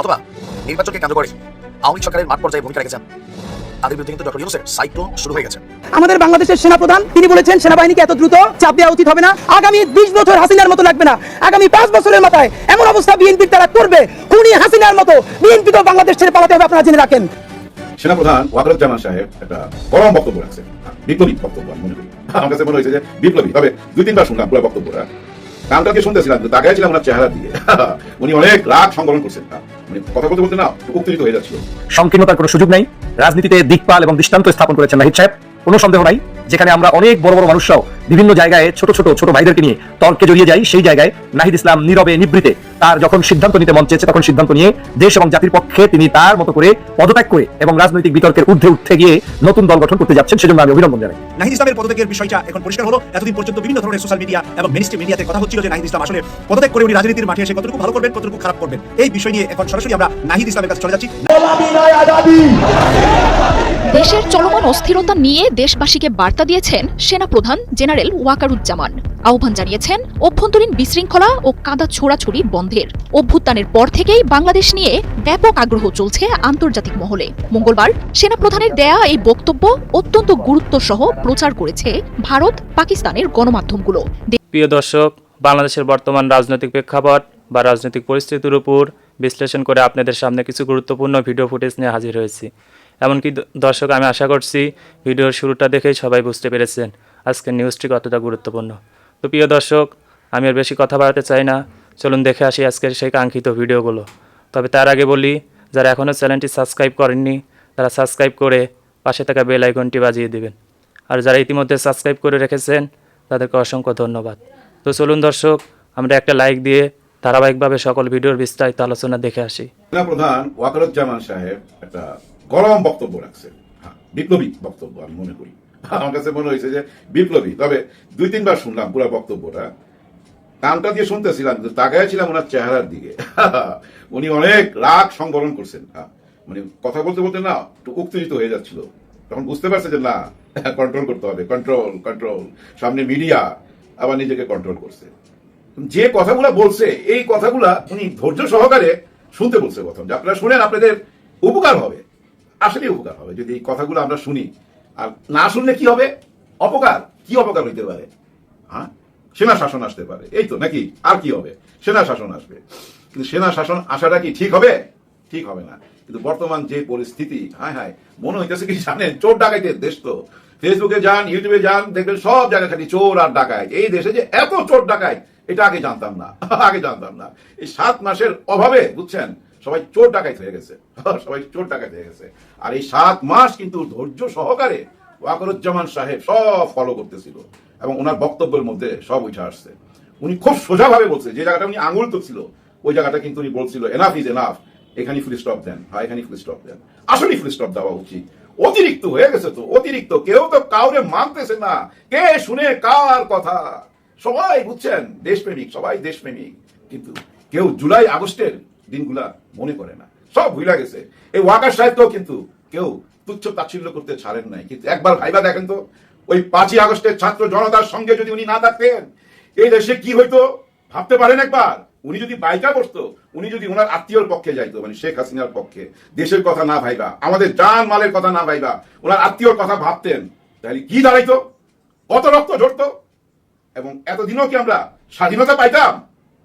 অথবা নির্বাচনকে কেন্দ্র করে আওয়ামী সরকারের মাঠ পর্যায়ে ভূমিকা রেখেছেন। তাদের বিরুদ্ধে কিন্তু ডক্টর ইউনুসের সাইক্লোন শুরু হয়ে গেছে। আমাদের বাংলাদেশের সেনাপ্রধান তিনি বলেছেন সেনাবাহিনীকে এত দ্রুত চাপ দেওয়া উচিত হবে না। আগামী বিশ বছর হাসিনার মতো লাগবে না। আগামী পাঁচ বছরের মাথায় এমন অবস্থা বিএনপির তারা করবে। খুনি হাসিনার মতো বিএনপি তো বাংলাদেশ ছেড়ে পালাতে হবে আপনারা জেনে রাখেন। সেনাপ্রধান ওয়াকারুজ্জামান সাহেব একটা গরম বক্তব্য রাখছেন। বিপ্লবী বক্তব্য আমি মনে করি। আমার কাছে মনে হয়েছে যে বিপ্লবী। তবে দুই তিনবার শুনলাম পুরো বক্তব্যটা। কানটাকে শুনতেছিলাম তাকাই ছিলাম ওনার চেহারা দিয়ে। উনি অনেক রাগ সংবরণ করছেন। মানে কথা বলতে বলতে না হয়ে যাচ্ছিল। সংকীর্ণতার কোনো সুযোগ নাই। রাজনীতিতে দিকপাল এবং দৃষ্টান্ত স্থাপন করেছেন নাহিদ সাহেব। কোনো সন্দেহ নাই, যেখানে আমরা অনেক বড় বড় মানুষরাও বিভিন্ন জায়গায় ছোট ছোট ছোট ভাইদেরকে নিয়ে তর্কে জড়িয়ে যাই সেই জায়গায় নাহিদ ইসলাম নীরবে নিবৃতে তার যখন সিদ্ধান্ত নিতে মন চেয়েছে তখন সিদ্ধান্ত নিয়ে দেশ এবং জাতির পক্ষে তিনি তার মতো করে পদত্যাগ করে এবং রাজনৈতিক বিতর্কের ঊর্ধ্বে উঠতে গিয়ে নতুন দল গঠন করতে যাচ্ছেন। সেজন্য আমি অভিনন্দন জানাই। নাহিদ ইসলামের পদত্যাগের বিষয়টা এখন পরিষ্কার হলো। এতদিন পর্যন্ত বিভিন্ন ধরনের সোশ্যাল মিডিয়া এবং মিনিস্ট্রি মিডিয়াতে কথা হচ্ছিল যে নাহিদ ইসলাম আসলে পদত্যাগ করে উনি রাজনীতির মাঠে এসে কতটুকু ভালো করবেন কতটুকু খারাপ করবেন। এই বিষয় নিয়ে এখন সরাসরি আমরা নাহিদ ইসলামের কাছে চলে যাচ্ছি। দেশের চলমান অস্থিরতা নিয়ে দেশবাসীকে বার্তা দিয়েছেন সেনাপ্রধান জেনারেল ওয়াকারুজ্জামান। আহ্বান জানিয়েছেন, অভ্যন্তরীণ বিশৃঙ্খলা ও কাদা ছোড়াছুড়ি বন্ধের। অভ্যুত্থানের পর থেকেই বাংলাদেশ নিয়ে ব্যাপক আগ্রহ চলছে আন্তর্জাতিক মহলে। মঙ্গলবার সেনাপ্রধানের দেয়া এই বক্তব্য অত্যন্ত গুরুত্ব সহ প্রচার করেছে ভারত পাকিস্তানের গণমাধ্যমগুলো। প্রিয় দর্শক, বাংলাদেশের বর্তমান রাজনৈতিক প্রেক্ষাপট বা রাজনৈতিক পরিস্থিতির উপর বিশ্লেষণ করে আপনাদের সামনে কিছু গুরুত্বপূর্ণ ভিডিও ফুটেজ নিয়ে হাজির হয়েছি। এমনকি দর্শক, আমি আশা করছি, ভিডিওর শুরুটা দেখেই সবাই বুঝতে পেরেছেন। আজকের নিউজটি কতটা গুরুত্বপূর্ণ? তো প্রিয় দর্শক আমি আর বেশি কথা বাড়াতে চাই না। চলুন দেখে আসি আজকের সেই কাঙ্ক্ষিত ভিডিওগুলো তবে তার আগে বলি যারা এখনও চ্যানেলটি সাবস্ক্রাইব করেননি তারা সাবস্ক্রাইব করে পাশে থাকা বেল আইকনটি বাজিয়ে দেবেন। আর যারা ইতিমধ্যে সাবস্ক্রাইব করে রেখেছেন তাদেরকে অসংখ্য ধন্যবাদ। তো চলুন দর্শক আমরা একটা লাইক দিয়ে ধারাবাহিকভাবে সকল ভিডিওর বিস্তারিত আলোচনা দেখে আসি। সেনাপ্রধান ওয়াকারুজ্জামান সাহেব একটা গরম বক্তব্য রাখছেন। হ্যাঁ, বিপ্লবী বক্তব্য আমি মনে করি। আমার কাছে মনে হয়েছে যে বিপ্লবী। তবে দুই, তিনবার শুনলাম পুরো বক্তব্যটা। কানটা দিয়ে শুনতেছিলাম, কিন্তু তাকায় ছিলাম ওনার চেহারার দিকে। উনি অনেক রাগ সংবরণ করছেন। মানে কথা বলতে বলতে না, একটু উত্তেজিত হয়ে যাচ্ছিল। তখন বুঝতে পারছে যে না কন্ট্রোল করতে হবে। কন্ট্রোল কন্ট্রোল সামনে মিডিয়া আবার নিজেকে কন্ট্রোল করছে। যে কথাগুলো বলছে, এই কথাগুলা উনি ধৈর্য সহকারে শুনতে বলছে প্রথম। যে আপনারা শুনেন, আপনাদের উপকার হবে। আসলে উপকার হবে। যদি এই কথাগুলো আমরা শুনি আর না শুনলে কি হবে? অপকার? কি অপকার হইতে পারে? হ্যাঁ? সেনা শাসন আসতে পারে। এই তো, নাকি? আর কি হবে? সেনা শাসন আসবে। কিন্তু সেনা শাসন আসাটা কি ঠিক হবে? ঠিক হবে না। কিন্তু বর্তমান যে পরিস্থিতি, হায় হায়, মনে হইতেছে কি জানেন? চোর ডাকাইতের দেশ তো। ফেসবুকে যান, ইউটিউবে যান, দেখবেন সব জায়গায় খালি চোর আর ডাকায় এই দেশে যে এত চোর ডাকায় এটা আগে জানতাম না। আগে জানতাম না। এই সাত মাসের অভাবে, বুঝছেন? সবাই চোর ডাকাইত হয়ে গেছে। সবাই চোর ডাকাইত হয়ে গেছে। আর এই সাত মাস কিন্তু ধৈর্য সহকারে ওয়াকরুজ্জামান সাহেব সব ফলো করতেছিল এবং ওনার বক্তব্যের মধ্যে সব উঠে আসছে। উনি খুব সোজাভাবে বলছে, যে জায়গাটা উনি আঙুল তুলছিল, ওই জায়গাটা কিন্তু উনি বলছিল এনাফ ইজ এনাফ এখানে ফুল স্টপ দেন হ্যাঁ এখানে ফুল স্টপ দেন। আসলে ফুল স্টপ দেওয়া উচিত। অতিরিক্ত হয়ে গেছে তো, অতিরিক্ত। কেউ তো কাউরে মানতেছে না। কে শুনে কার কথা? সবাই বুঝছেন, দেশপ্রেমিক, সবাই দেশপ্রেমিক। কিন্তু কেউ জুলাই আগস্টের দিনগুলা মনে করে না। সব ভুলা গেছে। এই ওয়াকার সাহেব তো কিন্তু কেউ তুচ্ছ তাচ্ছিল্য করতে ছাড়েন নাই। কিন্তু একবার ভাইবা দেখেন তো, ওই পাঁচই আগস্টের ছাত্র জনতার সঙ্গে যদি উনি না থাকতেন, এই দেশে কি হইতো? ভাবতে পারেন একবার? উনি যদি বাইকা বসতো, উনি যদি ওনার আত্মীয়র পক্ষে যাইতো মানে শেখ হাসিনার পক্ষে, দেশের কথা না ভাইবা, আমাদের জান মালের কথা না ভাইবা ওনার আত্মীয়র কথা ভাবতেন, তাহলে কি দাঁড়াইতো? কত রক্ত ঝরতো? এবং এতদিনও কি আমরা স্বাধীনতা পাইতাম?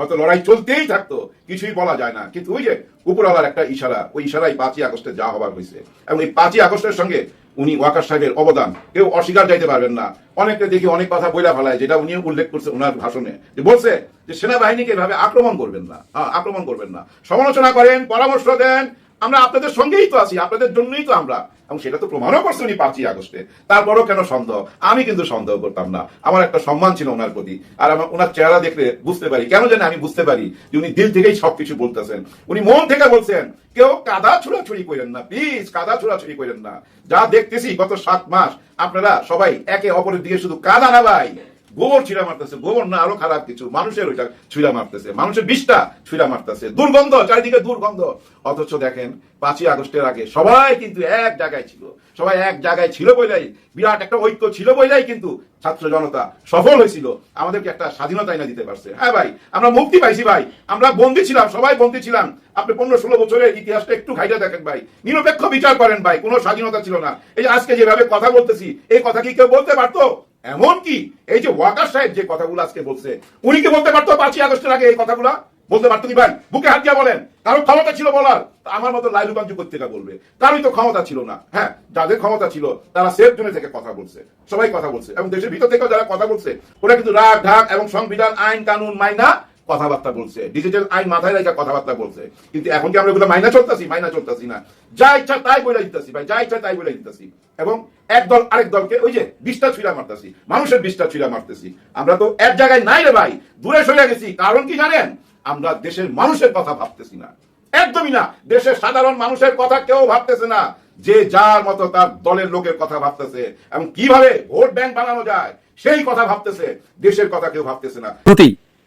হয়তো লড়াই চলতেই থাকতো, কিছুই বলা যায় না। কিন্তু ওই যে উপরওয়ালার একটা ইশারা, ওই ইশারাই পাঁচই আগস্টে যা হবার হয়েছে। এবং এই পাঁচই আগস্টের সঙ্গে উনি ওয়াকার সাহেবের অবদান, কেউ অস্বীকার যাইতে পারবেন না। অনেকে দেখি অনেক কথা বইলা ফেলায়, যেটা উনি উল্লেখ করছে ওনার ভাষণে। যে বলছে যে সেনাবাহিনীকে এভাবে আক্রমণ করবেন না আক্রমণ করবেন না। সমালোচনা করেন, পরামর্শ দেন আমরা আপনাদের সঙ্গেই তো আছি, আপনাদের জন্যই তো আমরা। এবং সেটা তো প্রমাণও করছে উনি পাঁচই আগস্টে। তারপরও কেন সন্দেহ? আমি কিন্তু সন্দেহ করতাম না। আমার একটা সম্মান ছিল ওনার প্রতি। আর আমার ওনার চেহারা দেখলে বুঝতে পারি। কেন জানি আমি বুঝতে পারি যে উনি দিল থেকেই সবকিছু বলতেছেন। উনি মন থেকে বলছেন, কেউ কাদা ছুড়াছুড়ি করেন না, প্লিজ কাদা ছুড়াছুড়ি করেন না। যা দেখতেছি গত সাত মাস, আপনারা সবাই একে অপরের দিকে শুধু কাদা না ভাই। গোবর ছিঁড়া মারতেছে, গোবর না, আরও খারাপ কিছু। মানুষের ওইটা ছুঁড়া মারতেছে। মানুষের বিষটা ছুঁড়া মারতেছে। দুর্গন্ধ, চারিদিকে দুর্গন্ধ। অথচ দেখেন, পাঁচই আগস্টের আগে সবাই কিন্তু এক জায়গায় ছিল। সবাই এক জায়গায় ছিল বলেই বিরাট একটা ঐক্য ছিল বলেই কিন্তু ছাত্র জনতা সফল হয়েছিল। আমাদেরকে একটা স্বাধীনতা এনে দিতে পারছে। হ্যাঁ ভাই, আমরা মুক্তি পাইছি ভাই। আমরা বন্দী ছিলাম, সবাই বন্দী ছিলাম। আপনি পনেরো ষোলো বছরের ইতিহাসটা একটু ঘাইটা দেখেন ভাই। নিরপেক্ষ বিচার করেন ভাই, কোনো স্বাধীনতা ছিল না। এই আজকে যেভাবে কথা বলতেছি, এই কথা কি কেউ বলতে পারতো? এমন কি এই যে ওয়াকার সাহেব যে কথাগুলো আজকে বলছে, উনি কি বলতে পারতো পাঁচই আগস্টের আগে এই কথাগুলো? বলতে পারতো কি ভাই? বুকে হাত দিয়া বলেন। কারও ক্ষমতা ছিল বলার। আমার মতো লাইলুকাঞ্জু পত্রিকা বলবে। কারোই তো ক্ষমতা ছিল না। হ্যাঁ যাদের ক্ষমতা ছিল, তারা সেফ জোনে থেকে কথা বলছে। সবাই কথা বলছে। এবং দেশের ভিতর থেকেও যারা কথা বলছে, ওরা কিন্তু রাগ, ঢাক এবং সংবিধান, আইন, কানুন মাইনা কথাবার্তা বলছে। ডিজিটাল আইন মাথায় রেখে কথাবার্তা বলছে। কিন্তু এখন কি আমরা ওগুলো মাইনা চলতেছি? মাইনা চলতেছি না। যা ইচ্ছা তাই বলে দিতেছি ভাই, যা ইচ্ছা তাই বলে দিতেছি। এবং এক দল আরেক দলকে ওই যে বিষটা ছুঁড়া মারতেছি, মানুষের বিষটা ছুঁড়া মারতেছি। আমরা তো এক জায়গায় নাই রে ভাই, দূরে সরে গেছি। কারণ কি জানেন? আমরা দেশের মানুষের কথা ভাবতেছি না। একদমই না। দেশের সাধারণ মানুষের কথা কেউ ভাবতেছে না। যে যার মতো তার দলের লোকের কথা ভাবতেছে এবং কীভাবে ভোট ব্যাংক বানানো যায়, সেই কথা ভাবতেছে। দেশের কথা কেউ ভাবতেছে না।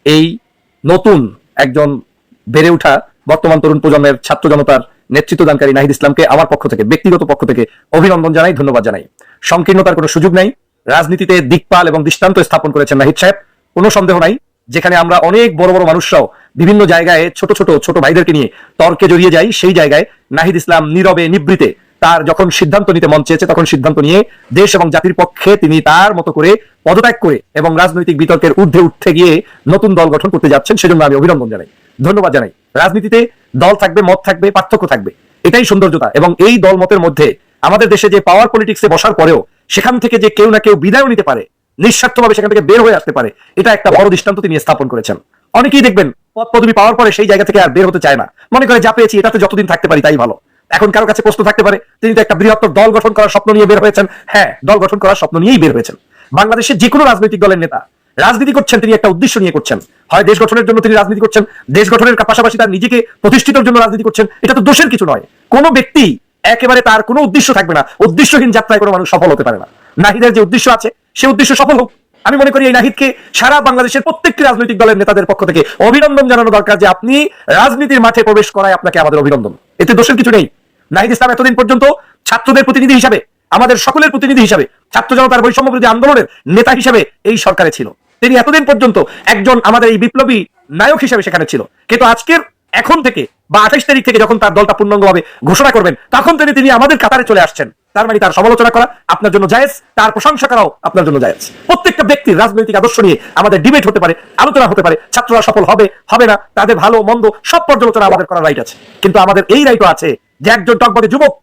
এই নতুন একজন বেড়ে ওঠা বর্তমান তরুণ প্রজন্মের ছাত্র জনতার নেতৃত্ব দানকারী নাহিদ ইসলামকে আমার পক্ষ থেকে, ব্যক্তিগত পক্ষ থেকে অভিনন্দন জানাই, ধন্যবাদ জানাই। সংকীর্ণতার কোনো সুযোগ নাই। রাজনীতিতে দিকপাল এবং দৃষ্টান্ত স্থাপন করেছেন নাহিদ সাহেব। কোনো সন্দেহ নাই, যেখানে আমরা অনেক বড় বড় মানুষরাও বিভিন্ন জায়গায় ছোট ছোট ছোট ভাইদেরকে নিয়ে তর্কে জড়িয়ে যাই। সেই জায়গায় নাহিদ ইসলাম নীরবে, নিবৃতে তার যখন সিদ্ধান্ত নিতে মন চেয়েছে, তখন সিদ্ধান্ত নিয়ে দেশ এবং জাতির পক্ষে তিনি তার মতো করে পদত্যাগ করে এবং রাজনৈতিক বিতর্কের ঊর্ধ্বে উঠতে গিয়ে নতুন দল গঠন করতে যাচ্ছেন, সেজন্য আমি অভিনন্দন জানাই। ধন্যবাদ জানাই। রাজনীতিতে দল থাকবে, মত থাকবে, পার্থক্য থাকবে। এটাই সৌন্দর্যতা এবং এই দল মতের মধ্যে আমাদের দেশে যে পাওয়ার পলিটিক্সে বসার পরেও সেখান থেকে যে কেউ না কেউ বিদায় নিতে পারে, নিঃস্বার্থভাবে সেখান থেকে বের হয়ে আসতে পারে, এটা একটা বড় দৃষ্টান্ত তিনি স্থাপন করেছেন। অনেকেই দেখবেন, পদ পদবি পাওয়ার পরে সেই জায়গা থেকে আর বের হতে চায় না। মনে করে, যা পেয়েছি, এটাতে যতদিন থাকতে পারি, তাই ভালো। এখন কারও কাছে প্রশ্ন থাকতে পারে, তিনি তো একটা বৃহত্তর দল গঠন করার স্বপ্ন নিয়ে বের হয়েছেন। হ্যাঁ দল গঠন করার স্বপ্ন নিয়েই বের হয়েছেন। বাংলাদেশের যে কোনো রাজনৈতিক দলের নেতা রাজনীতি করছেন, তিনি একটা উদ্দেশ্য নিয়ে করছেন। হয় দেশ গঠনের জন্য তিনি রাজনীতি করছেন, দেশ গঠনের পাশাপাশি তার নিজেকে প্রতিষ্ঠিতর জন্য রাজনীতি করছেন, এটা তো দোষের কিছু নয়। কোনো ব্যক্তি একেবারে তার কোনো উদ্দেশ্য থাকবে না। উদ্দেশ্যহীন যাত্রায় কোনো মানুষ সফল হতে পারে না। নাহিদের যে উদ্দেশ্য আছে, সে উদ্দেশ্য সফল হোক। আমি মনে করি এই নাহিদকে সারা বাংলাদেশের প্রত্যেকটি রাজনৈতিক দলের নেতাদের পক্ষ থেকে অভিনন্দন জানানো দরকার যে আপনি রাজনীতির মাঠে প্রবেশ করায় আপনাকে আমাদের অভিনন্দন। এতে দোষের কিছু নেই। নাহিদ ইসলাম এতদিন পর্যন্ত ছাত্রদের প্রতিনিধি হিসাবে, আমাদের সকলের প্রতিনিধি হিসাবে, ছাত্র জনতার বৈষম্য বিরোধী আন্দোলনের নেতা হিসাবে এই সরকারে ছিল। তিনি এতদিন পর্যন্ত একজন আমাদের এই বিপ্লবী নায়ক হিসাবে সেখানে ছিল। কিন্তু আজকের, এখন থেকে, বা আঠাইশ তারিখ থেকে যখন তার দলটা পূর্ণাঙ্গভাবে ঘোষণা করবেন, তখন থেকে তিনি আমাদের কাতারে চলে আসছেন। তার মানে তার সমালোচনা করা আপনার জন্য জায়েজ, তার প্রশংসা করাও আপনার জন্য জায়েজ। প্রত্যেকটা ব্যক্তির রাজনৈতিক আদর্শ নিয়ে আমাদের ডিবেট হতে পারে, আলোচনা হতে পারে, ছাত্ররা সফল হবে হবে না, তাদের ভালো, মন্দ সব পর্যালোচনা আমাদের করার রাইট আছে। কিন্তু আমাদের এই রাইটও আছে যে একজন টকবটে যুবক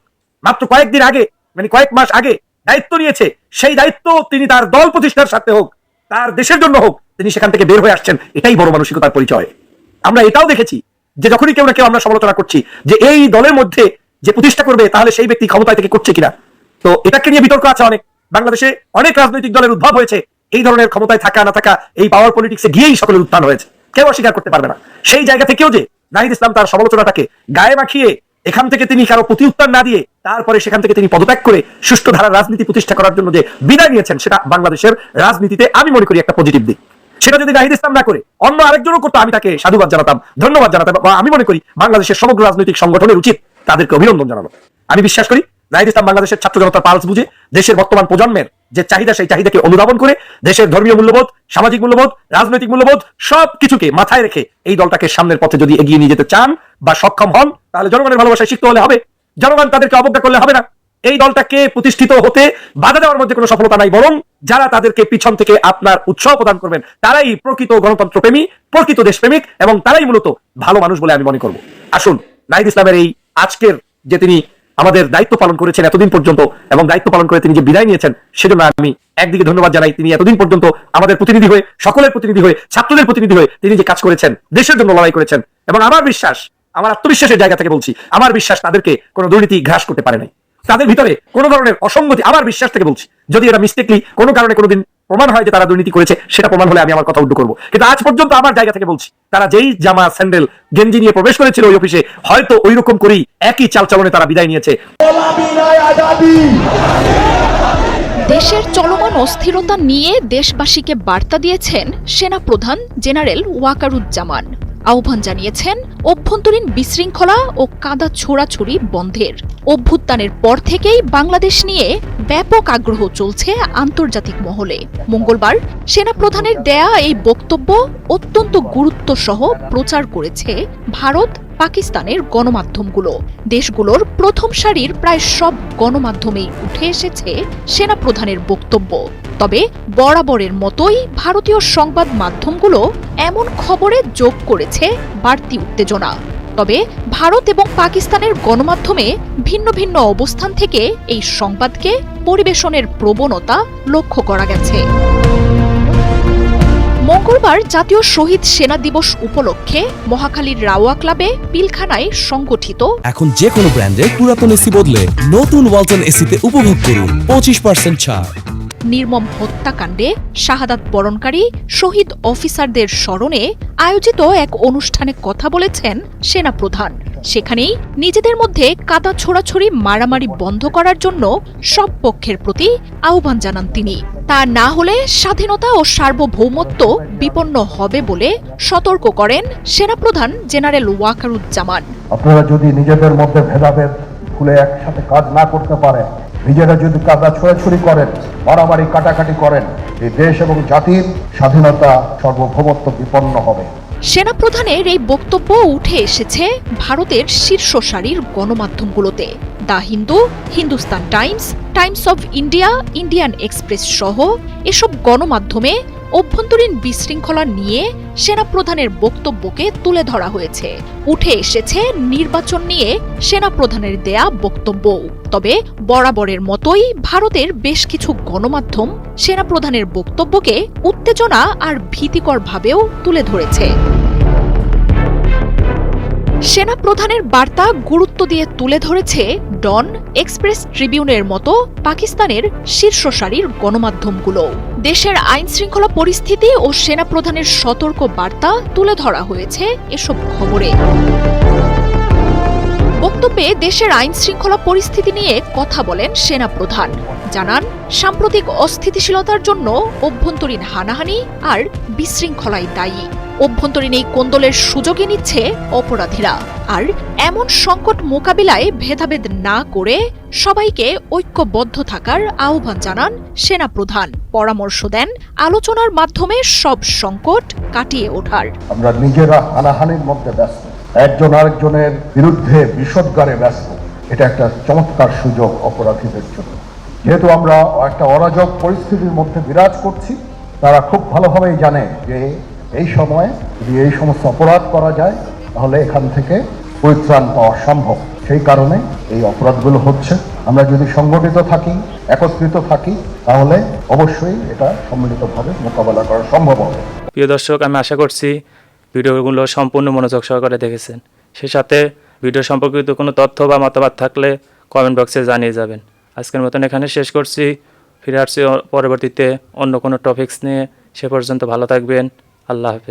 মাত্র কয়েকদিন আগে মানে কয়েক মাস আগে দায়িত্ব নিয়েছে, সেই দায়িত্ব তিনি তার দল প্রতিষ্ঠার সাথে হোক, তার দেশের জন্য হোক, তিনি সেখান থেকে বের হয়ে আসছেন, এটাই বড় মানসিকতার পরিচয়। আমরা এটাও দেখেছি যে যখনই কেউ না কেউ আমরা সমালোচনা করছি যে এই দলের মধ্যে যে প্রতিষ্ঠা করবে, তাহলে সেই ব্যক্তি ক্ষমতায় থেকে করছে কিনা? তো এটাকে নিয়ে বিতর্ক আছে অনেক। বাংলাদেশে অনেক রাজনৈতিক দলের উদ্ভব হয়েছে। এই ধরনের ক্ষমতায় থাকা, না থাকা, এই পাওয়ার পলিটিক্সে গিয়েই সকলের উত্থান হয়েছে। কেউ অস্বীকার করতে পারবে না। সেই জায়গা থেকেও যে নাহিদ ইসলাম তার সমালোচনাটাকে গায়ে মাখিয়ে এখান থেকে তিনি কারও প্রতি উত্তর না দিয়ে তারপরে সেখান থেকে তিনি পদত্যাগ করে সুষ্ঠু ধারার রাজনীতি প্রতিষ্ঠা করার জন্য যে বিদায় নিয়েছেন, সেটা বাংলাদেশের রাজনীতিতে আমি মনে করি একটা পজিটিভ দিক। সেটা যদি নাহিদ ইসলাম না করে, অন্য আরেকজনও করতো, আমি তাকে সাধুবাদ জানাতাম, ধন্যবাদ জানাতাম। বা আমি মনে করি বাংলাদেশের সমগ্র রাজনৈতিক সংগঠনের উচিত তাদেরকে অভিনন্দন জানানো। আমি বিশ্বাস করি নাহিদ ইসলাম বাংলাদেশের ছাত্র জনতার পালস বুঝে দেশের বর্তমান প্রজন্মের যে চাহিদা, সেই চাহিদাকে অনুধাবন করে দেশের ধর্মীয় মূল্যবোধ, সামাজিক মূল্যবোধ, রাজনৈতিক মূল্যবোধ সব কিছুকে মাথায় রেখে এই দলটাকে সামনের পথে যদি এগিয়ে নিয়ে যেতে চান বা সক্ষম হন, তাহলে জনগণের ভালোবাসায় শিখতে হলে হবে। জনগণ তাদেরকে অবজ্ঞা করলে হবে না। এই দলটাকে প্রতিষ্ঠিত হতে বাধা দেওয়ার মধ্যে কোনো সফলতা নাই, বরং যারা তাদেরকে পিছন থেকে আপনার উৎসাহ প্রদান করবেন, তারাই প্রকৃত গণতন্ত্র প্রেমী প্রকৃত দেশপ্রেমিক এবং তারাই মূলত ভালো মানুষ বলে আমি মনে করব। আসুন নাহিদ ইসলামের এই আজকের যে তিনি আমাদের দায়িত্ব পালন করেছেন এতদিন পর্যন্ত এবং দায়িত্ব পালন করে তিনি যে বিদায় নিয়েছেন, সেজন্য আমি একদিকে ধন্যবাদ জানাই তিনি এতদিন পর্যন্ত আমাদের প্রতিনিধি হয়ে, সকলের প্রতিনিধি হয়ে, ছাত্রদের প্রতিনিধি হয়ে তিনি যে কাজ করেছেন, দেশের জন্য লড়াই করেছেন। এবং আমার বিশ্বাস, আমার আত্মবিশ্বাসের জায়গা থেকে বলছি, আমার বিশ্বাস তাদেরকে কোনো দুর্নীতি গ্রাস করতে পারে নাই। তাদের ভিতরে কোনো ধরনের অসঙ্গতি আমার বিশ্বাস থেকে বলছি। যদি এটা মিস্টেকলি কোনো কারণে কোনোদিন প্রমাণ হয় যে তারা দুর্নীতি করেছে, সেটা প্রমাণ হলে আমি আমার কথা উল্টো করব। কিন্তু আজ পর্যন্ত আমার জায়গা থেকে বলছি, তারা যেই জামা, স্যান্ডেল, গেঞ্জি নিয়ে প্রবেশ করেছিল ওই অফিসে, হয়তো ওই রকম করেই একই চালচলনে তারা বিদায় নিয়েছে। দেশের চলমান অস্থিরতা নিয়ে দেশবাসীকে বার্তা দিয়েছেন সেনা প্রধান জেনারেল ওয়াকারুজ্জামান। আহ্বান জানিয়েছেন অভ্যন্তরীণ বিশৃঙ্খলা ও কাদা ছোড়াছুড়ি বন্ধের। অভ্যুত্থানের পর থেকেই বাংলাদেশ নিয়ে ব্যাপক আগ্রহ চলছে আন্তর্জাতিক মহলে। মঙ্গলবার সেনাপ্রধানের দেয়া এই বক্তব্য অত্যন্ত গুরুত্ব সহ প্রচার করেছে ভারত পাকিস্তানের গণমাধ্যমগুলো। দেশগুলোর প্রথম সারির প্রায় সব গণমাধ্যমেই উঠে এসেছে সেনাপ্রধানের বক্তব্য। তবে বরাবরের মতোই ভারতীয় সংবাদ মাধ্যমগুলো এমন খবরে যোগ করেছে বাড়তি উত্তেজনা। তবে ভারত এবং পাকিস্তানের গণমাধ্যমে ভিন্ন ভিন্ন অবস্থান থেকে এই সংবাদকে পরিবেশনের প্রবণতা লক্ষ্য করা গেছে। মঙ্গলবার জাতীয় শহীদ সেনা দিবস উপলক্ষে মহাখালীর রাওয়া ক্লাবে পিলখানায় সংগঠিত। এখন যে কোনো ব্র্যান্ডের পুরাতন এসি বদলে নতুন ওয়ালটন এসিতে উপভোগ করুন পঁচিশ পার্সেন্ট ছাড়। নির্মম হত্যাকাণ্ডে শাহাদাত বরণকারী শহীদ অফিসারদের স্মরণে আয়োজিত এক অনুষ্ঠানে কথা বলেছেন সেনাপ্রধান সেখানেই নিজেদের মধ্যে কাদা ছোড়াছড়ি মারামারি বন্ধ করার জন্য সব পক্ষের প্রতি আহ্বান জানান তিনি। তা না হলে স্বাধীনতা ও সার্বভৌমত্ব বিপন্ন হবে বলে সতর্ক করেন সেনাপ্রধান জেনারেল ওয়াকারুজ্জামান। আপনারা যদি নিজেদের মধ্যে ভেদাভেদ খুলে একসাথে কাজ না করতে পারেন, নিজেরা যদি কাদা ছোড়াছুড়ি করেন, মারামারি, কাটাকাটি করেন, এই দেশ এবং জাতির স্বাধীনতা, সর্বভৌমত্ব বিপন্ন হবে। সেনাপ্রধানের এই বক্তব্য উঠে এসেছে ভারতের শীর্ষ সারির গণমাধ্যমগুলোতে। The Hindu, Hindustan Times Times of India, Indian Express সহ এসব গণমাধ্যমে অভ্যন্তরীণ বিশৃঙ্খলা নিয়ে সেনাপ্রধানের বক্তব্যকে তুলে ধরা হয়েছে। উঠে এসেছে নির্বাচন নিয়ে সেনাপ্রধানের দেয়া বক্তব্য। তবে বরাবরের মতোই ভারতের বেশ কিছু গণমাধ্যম সেনাপ্রধানের বক্তব্যকে উত্তেজনা আর ভীতিকরভাবেও তুলে ধরেছে। সেনা প্রধানের বার্তা গুরুত্ব দিয়ে তুলে ধরেছে ডন এক্সপ্রেস ট্রিবিউনের মতো পাকিস্তানের শীর্ষ সারির গণমাধ্যমগুলো। দেশের আইন শৃঙ্খলা পরিস্থিতি ও সেনা প্রধানের সতর্ক বার্তা তুলে ধরা হয়েছে এসব খবরে। বক্তব্যে দেশের আইন শৃঙ্খলা পরিস্থিতি নিয়ে কথা বলেন সেনা প্রধান জানান, সাম্প্রতিক অস্থিতিশীলতার জন্য অভ্যন্তরীণ হানাহানি আর বিশৃঙ্খলাই দায়ী। অভ্যন্তরীণ এই কোন্দলের সুযোগই নিচ্ছে অপরাধীরা। আর এমন সংকট মোকাবিলায় ভেদাভেদ না করে সবাইকে ঐক্যবদ্ধ থাকার আহ্বান জানান সেনাপ্রধান। পরামর্শ দেন আলোচনার মাধ্যমে সব সংকট কাটিয়ে ওঠার। আমরা নিজেরা হানাহানির মধ্যে ব্যস্ত। একজন আরেকজনের বিরুদ্ধে বিষদগারে ব্যস্ত। এটা একটা চমৎকার সুযোগ অপরাধীদের জন্য। যেহেতু আমরা একটা অরাজক পরিস্থিতির মধ্যে বিরাজ করছি, তারা খুব ভালোভাবেই জানে যে এই সময়ে যদি এই সমস্ত অপরাধ করা যায়, তাহলে এখান থেকে পরিত্রাণ পাওয়া সম্ভব। সেই কারণে এই অপরাধগুলো হচ্ছে। আমরা যদি সংগঠিত থাকি, একত্রিত থাকি, তাহলে অবশ্যই এটা সম্মিলিতভাবে মোকাবেলা করা সম্ভব হবে। প্রিয় দর্শক, আমি আশা করছি ভিডিওগুলো সম্পূর্ণ মনোযোগ সহকারে দেখেছেন। সে সাথে ভিডিও সম্পর্কিত কোনো তথ্য বা মতামত থাকলে কমেন্ট বক্সে জানিয়ে যাবেন। আজকের মতন এখানে শেষ করছি। ফিরে আসছি পরবর্তীতে অন্য কোনো টপিকস নিয়ে। সে পর্যন্ত ভালো থাকবেন। اللہ حافظ